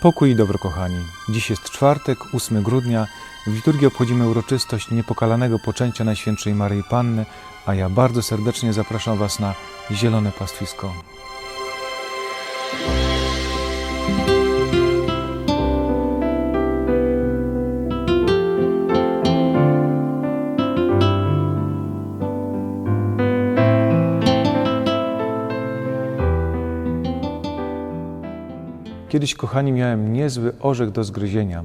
Pokój i dobro, kochani. Dziś jest czwartek, 8 grudnia. W liturgii obchodzimy uroczystość niepokalanego poczęcia Najświętszej Maryi Panny, a ja bardzo serdecznie zapraszam Was na Zielone Pastwisko. Kiedyś, kochani, miałem niezły orzech do zgryzienia.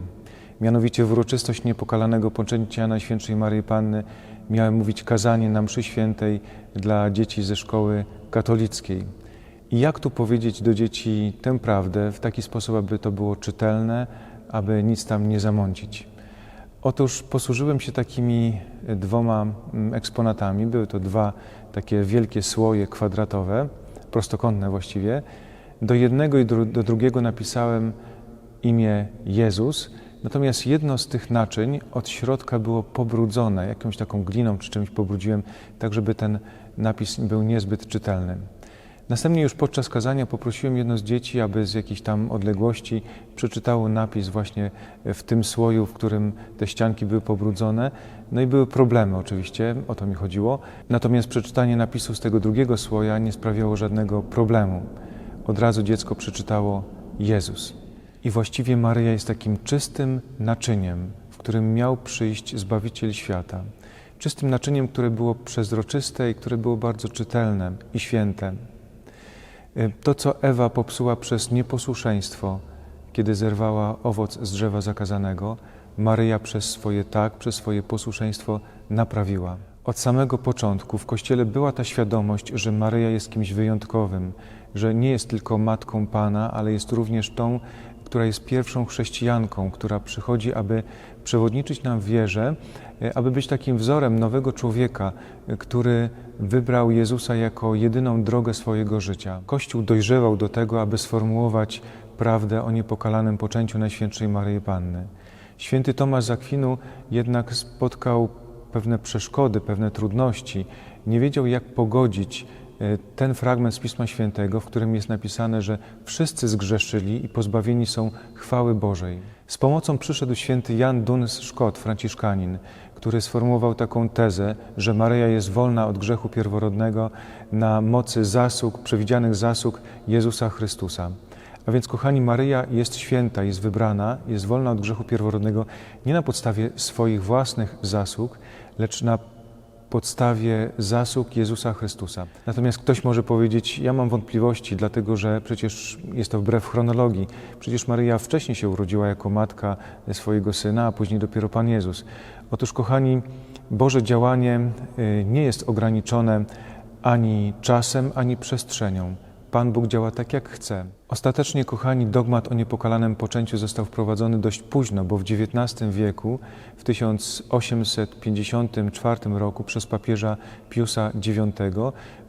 Mianowicie w uroczystość niepokalanego poczęcia Najświętszej Maryi Panny miałem mówić kazanie na mszy świętej dla dzieci ze szkoły katolickiej. I jak tu powiedzieć do dzieci tę prawdę w taki sposób, aby to było czytelne, aby nic tam nie zamącić? Otóż posłużyłem się takimi dwoma mm, eksponatami. Były to dwa takie wielkie słoje kwadratowe, prostokątne właściwie. Do jednego i do drugiego napisałem imię Jezus, natomiast jedno z tych naczyń od środka było pobrudzone, jakąś taką gliną czy czymś pobrudziłem, tak żeby ten napis był niezbyt czytelny. Następnie już podczas kazania poprosiłem jedno z dzieci, aby z jakiejś tam odległości przeczytało napis właśnie w tym słoju, w którym te ścianki były pobrudzone. No i były problemy oczywiście, o to mi chodziło. Natomiast przeczytanie napisu z tego drugiego słoja nie sprawiało żadnego problemu. Od razu dziecko przeczytało Jezus. I właściwie Maryja jest takim czystym naczyniem, w którym miał przyjść Zbawiciel świata. Czystym naczyniem, które było przezroczyste i które było bardzo czytelne i święte. To, co Ewa popsuła przez nieposłuszeństwo, kiedy zerwała owoc z drzewa zakazanego, Maryja przez swoje tak, przez swoje posłuszeństwo naprawiła. Od samego początku w Kościele była ta świadomość, że Maryja jest kimś wyjątkowym, że nie jest tylko matką Pana, ale jest również tą, która jest pierwszą chrześcijanką, która przychodzi, aby przewodniczyć nam w wierze, e, aby być takim wzorem nowego człowieka, e, który wybrał Jezusa jako jedyną drogę swojego życia. Kościół dojrzewał do tego, aby sformułować prawdę o niepokalanym poczęciu Najświętszej Maryi Panny. Święty Tomasz z Akwinu jednak spotkał pewne przeszkody, pewne trudności. Nie wiedział, jak pogodzić e, ten fragment z Pisma Świętego, w którym jest napisane, że wszyscy zgrzeszyli i pozbawieni są chwały Bożej. Z pomocą przyszedł święty Jan Duns Szkot, franciszkanin, który sformułował taką tezę, że Maryja jest wolna od grzechu pierworodnego na mocy zasług, przewidzianych zasług Jezusa Chrystusa. A więc, kochani, Maryja jest święta, jest wybrana, jest wolna od grzechu pierworodnego nie na podstawie swoich własnych zasług, lecz na podstawie zasług Jezusa Chrystusa. Natomiast ktoś może powiedzieć, ja mam wątpliwości, dlatego że przecież jest to wbrew chronologii. Przecież Maryja wcześniej się urodziła jako matka swojego syna, a później dopiero Pan Jezus. Otóż, kochani, Boże działanie y, nie jest ograniczone ani czasem, ani przestrzenią. Pan Bóg działa tak, jak chce. Ostatecznie, kochani, dogmat o niepokalanym poczęciu został wprowadzony dość późno, bo w XIX wieku, w 1854 roku przez papieża Piusa IX,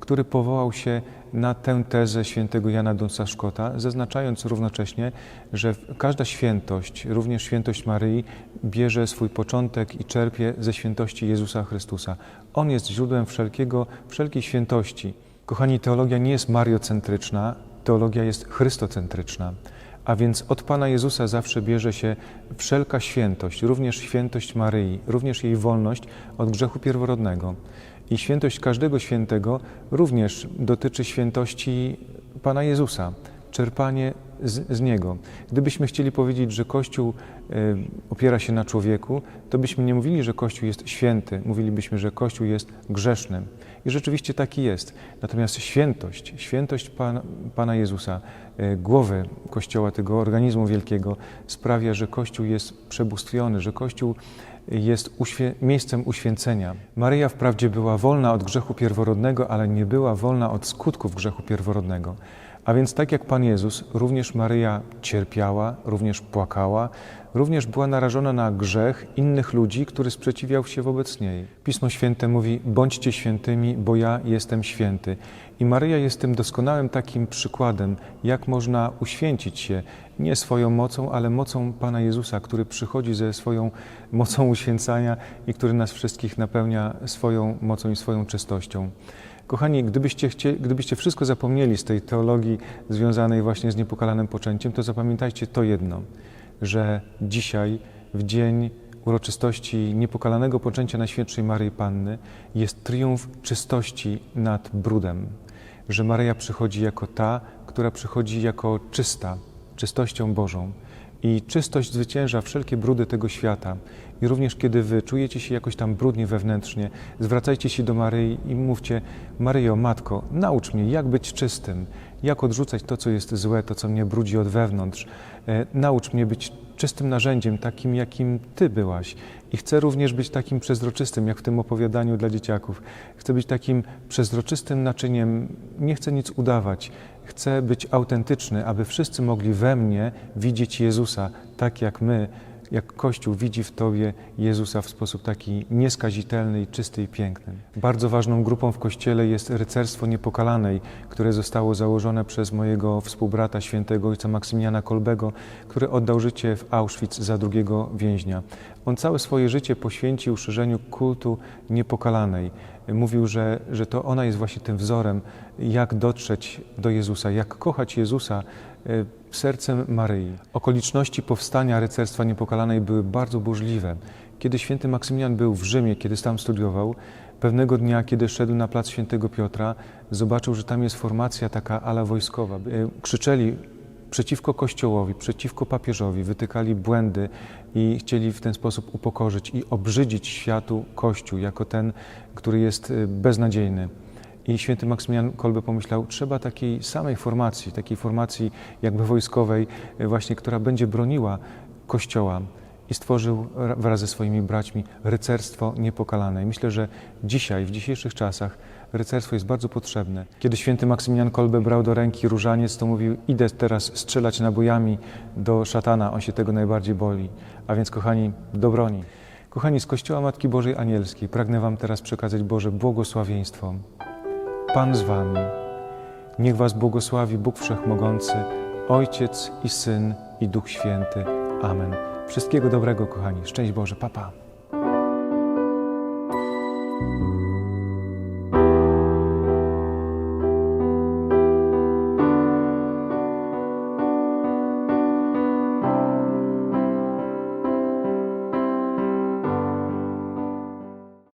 który powołał się na tę tezę świętego Jana Dunsa Szkota, zaznaczając równocześnie, że każda świętość, również świętość Maryi, bierze swój początek i czerpie ze świętości Jezusa Chrystusa. On jest źródłem wszelkiego, wszelkiej świętości. Kochani, teologia nie jest mariocentryczna, teologia jest chrystocentryczna. A więc od Pana Jezusa zawsze bierze się wszelka świętość, również świętość Maryi, również jej wolność od grzechu pierworodnego. I świętość każdego świętego również dotyczy świętości Pana Jezusa, czerpanie z, z Niego. Gdybyśmy chcieli powiedzieć, że Kościół y, opiera się na człowieku, to byśmy nie mówili, że Kościół jest święty, mówilibyśmy, że Kościół jest grzeszny. I rzeczywiście taki jest. Natomiast świętość, świętość Pana, Pana Jezusa, y, głowy Kościoła, tego organizmu wielkiego, sprawia, że Kościół jest przebóstwiony, że Kościół jest uświę miejscem uświęcenia. Maryja wprawdzie była wolna od grzechu pierworodnego, ale nie była wolna od skutków grzechu pierworodnego. A więc tak jak Pan Jezus, również Maryja cierpiała, również płakała, również była narażona na grzech innych ludzi, który sprzeciwiał się wobec niej. Pismo Święte mówi: bądźcie świętymi, bo ja jestem święty. I Maryja jest tym doskonałym takim przykładem, jak można uświęcić się nie swoją mocą, ale mocą Pana Jezusa, który przychodzi ze swoją mocą uświęcania i który nas wszystkich napełnia swoją mocą i swoją czystością. Kochani, gdybyście, chcie, gdybyście wszystko zapomnieli z tej teologii związanej właśnie z niepokalanym poczęciem, to zapamiętajcie to jedno, że dzisiaj, w dzień uroczystości niepokalanego poczęcia Najświętszej Maryi Panny, jest triumf czystości nad brudem. Że Maryja przychodzi jako ta, która przychodzi jako czysta, czystością Bożą. I czystość zwycięża wszelkie brudy tego świata. I również kiedy wy czujecie się jakoś tam brudnie wewnętrznie, zwracajcie się do Maryi i mówcie: Maryjo, matko, naucz mnie, jak być czystym, jak odrzucać to, co jest złe, to, co mnie brudzi od wewnątrz. E, naucz mnie być czystym narzędziem, takim, jakim Ty byłaś. I chcę również być takim przezroczystym, jak w tym opowiadaniu dla dzieciaków. Chcę być takim przezroczystym naczyniem, nie chcę nic udawać. Chcę być autentyczny, aby wszyscy mogli we mnie widzieć Jezusa, tak jak my, jak Kościół widzi w Tobie Jezusa w sposób taki nieskazitelny czysty i piękny. Bardzo ważną grupą w Kościele jest rycerstwo niepokalanej, które zostało założone przez mojego współbrata, świętego ojca Maksymiliana Kolbego, który oddał życie w Auschwitz za drugiego więźnia. On całe swoje życie poświęcił szerzeniu kultu niepokalanej. Mówił, że, że to ona jest właśnie tym wzorem, jak dotrzeć do Jezusa, jak kochać Jezusa e, sercem Maryi. Okoliczności powstania rycerstwa niepokalanej były bardzo burzliwe. Kiedy święty Maksymilian był w Rzymie, kiedy tam studiował, pewnego dnia, kiedy szedł na plac świętego Piotra, zobaczył, że tam jest formacja taka ala wojskowa. E, Krzyczeli przeciwko Kościołowi, przeciwko papieżowi, wytykali błędy i chcieli w ten sposób upokorzyć i obrzydzić światu Kościół jako ten, który jest y, beznadziejny. I święty Maksymilian Kolbe pomyślał, trzeba takiej samej formacji, takiej formacji jakby wojskowej, y, właśnie, która będzie broniła Kościoła. I stworzył ra- wraz ze swoimi braćmi rycerstwo niepokalane. I myślę, że dzisiaj, w dzisiejszych czasach, rycerstwo jest bardzo potrzebne. Kiedy święty Maksymilian Kolbe brał do ręki różaniec, to mówił, idę teraz strzelać nabojami do szatana, on się tego najbardziej boli. A więc, kochani, do broni. Kochani, z Kościoła Matki Bożej Anielskiej pragnę Wam teraz przekazać Boże błogosławieństwo. Pan z Wami. Niech Was błogosławi Bóg Wszechmogący, Ojciec i Syn i Duch Święty. Amen. Wszystkiego dobrego, kochani. Szczęść Boże. Papa. Pa.